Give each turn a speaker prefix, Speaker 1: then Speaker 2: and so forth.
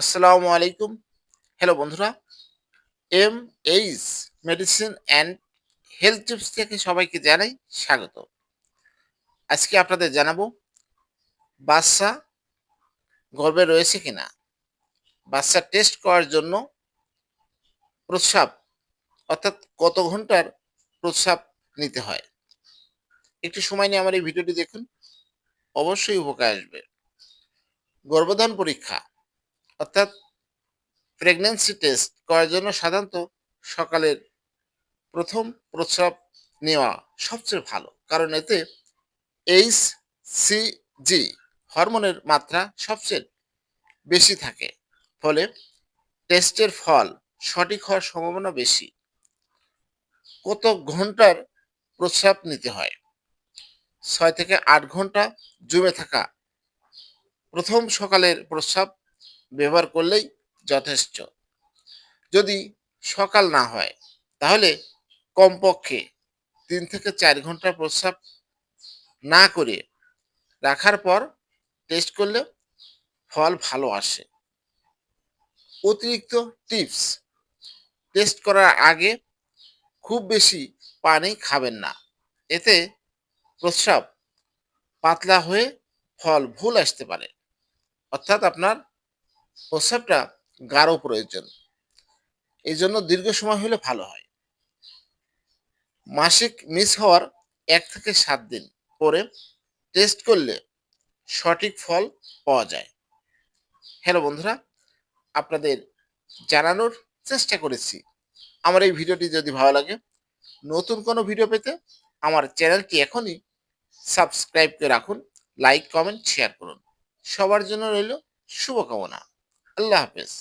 Speaker 1: আসসালামু আলাইকুম। হ্যালো বন্ধুরা M H medicine and health tips থেকে সবাইকে জানাই স্বাগত। আজকে আপনাদের জানাব, বাচ্চা গর্ভে রয়েছে কিনা? বাচ্চা টেস্ট করার জন্য প্রস্রাব, অর্থাৎ কত ঘণ্টার প্রস্রাব নিতে হয়? একটু সময় নিয়ে আমার এই ভিডিওটি দেখুন, অবশ্যই উপকার আসবে। গর্ভধান পরীক্ষা অর্থাৎ প্রেগন্যান্সি টেস্ট করার জন্য সাধারণত সকালের প্রথম প্রস্রাব নেওয়া সবচেয়ে ভালো। কারণ এতে এইচ সি জি হরমোনের মাত্রা সবচেয়ে বেশি থাকে। ফলে টেস্টের ফল সঠিক হওয়ার সম্ভাবনা বেশি। কত ঘণ্টার প্রস্রাব নিতে হয়? ছয় থেকে আট ঘণ্টা জমে থাকা প্রথম সকালের প্রস্রাব ব্যবহার করলেই যথেষ্ট। যদি সকাল না হয়, তাহলে কমপক্ষে তিন থেকে চার ঘণ্টা প্রস্রাব না করে রাখার পর টেস্ট করলে ফল ভালো আসে। অতিরিক্ত টিপস টেস্ট করার আগে খুব বেশি পানি খাবেন না। এতে প্রস্রাব পাতলা হয়ে ফল ভুল আসতে পারে। অর্থাৎ আপনার প্রস্রাবটা গাঢ় প্রয়োজন। এই জন্য দীর্ঘ সময় হলে ভালো হয়। মাসিক মিস হওয়ার এক থেকে সাত দিন পরে টেস্ট করলে সঠিক ফল পাওয়া যায়। হ্যালো বন্ধুরা, আপনাদের জানানোর চেষ্টা করেছি। আমার এই ভিডিওটি যদি ভালো লাগে, নতুন কোনো ভিডিও পেতে আমার চ্যানেলটি এখনই সাবস্ক্রাইব করে রাখুন লাইক কমেন্ট শেয়ার করুন। সবার জন্য রইল শুভকামনা। আল্লাহ হাফেজ